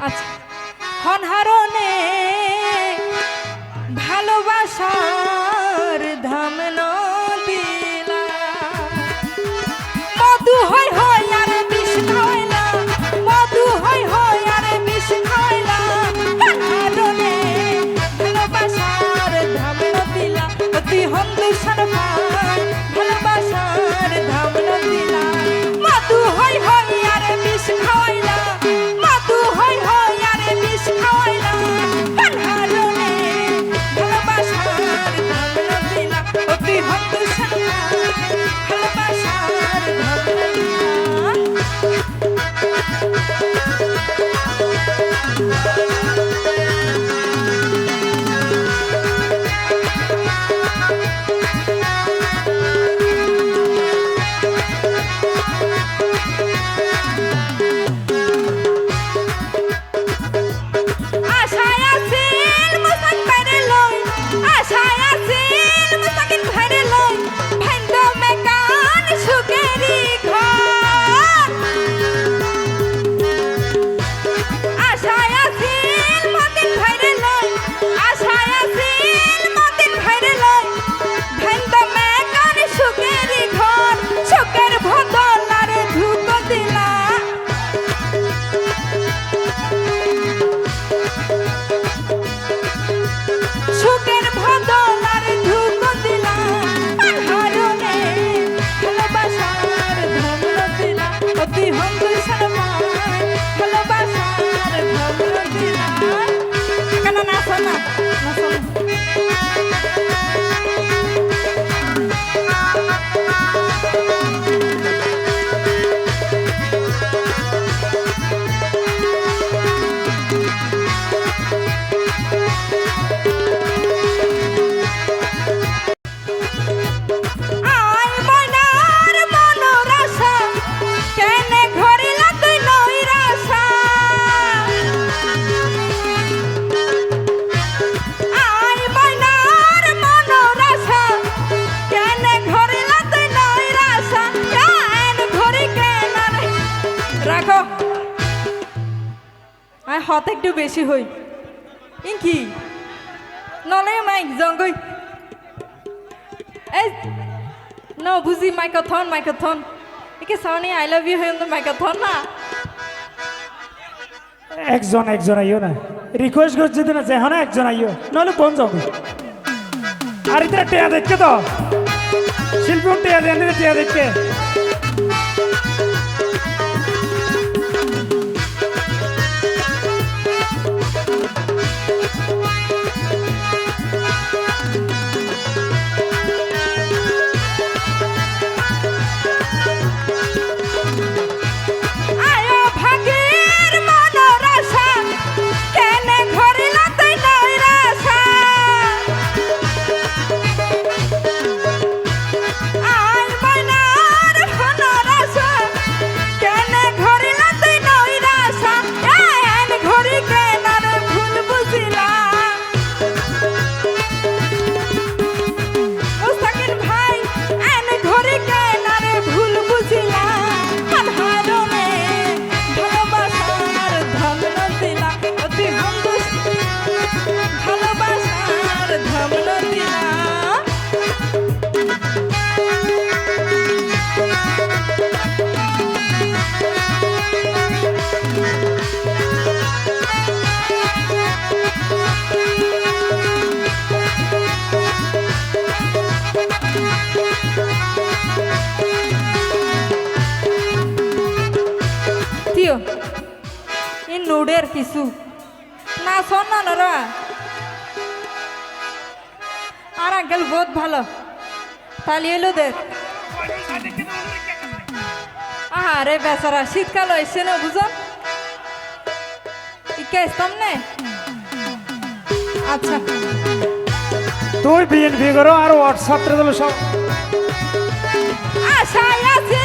Att, হত একটু বেশি হই। কি নলে মাই জঙ্গই। এই, ন, বুঝি মাইকাথন মাইকাথন। একে সামনে আই লাভ ইউ হয়ে মাইকাথন না? একজন একজন আইও না। রিকোয়েস্ট করছি তো না যে হ্যাঁ একজন আইও নাহলে কোন যাব আর এটা টেয়া দেখতে তো? শিল্পী টেয়া দেন টেয়া দেখতে নুডের কিছু না শোন না আর আঙ্কেল বহুত ভালো তালি এলো দেখ আরে বেচারা শীতকাল হয়েছে না বুঝন ইকাইতাম নে আচ্ছা তুই বিএনপি করো আর হোয়াটসঅ্যাপ সব আশা আছে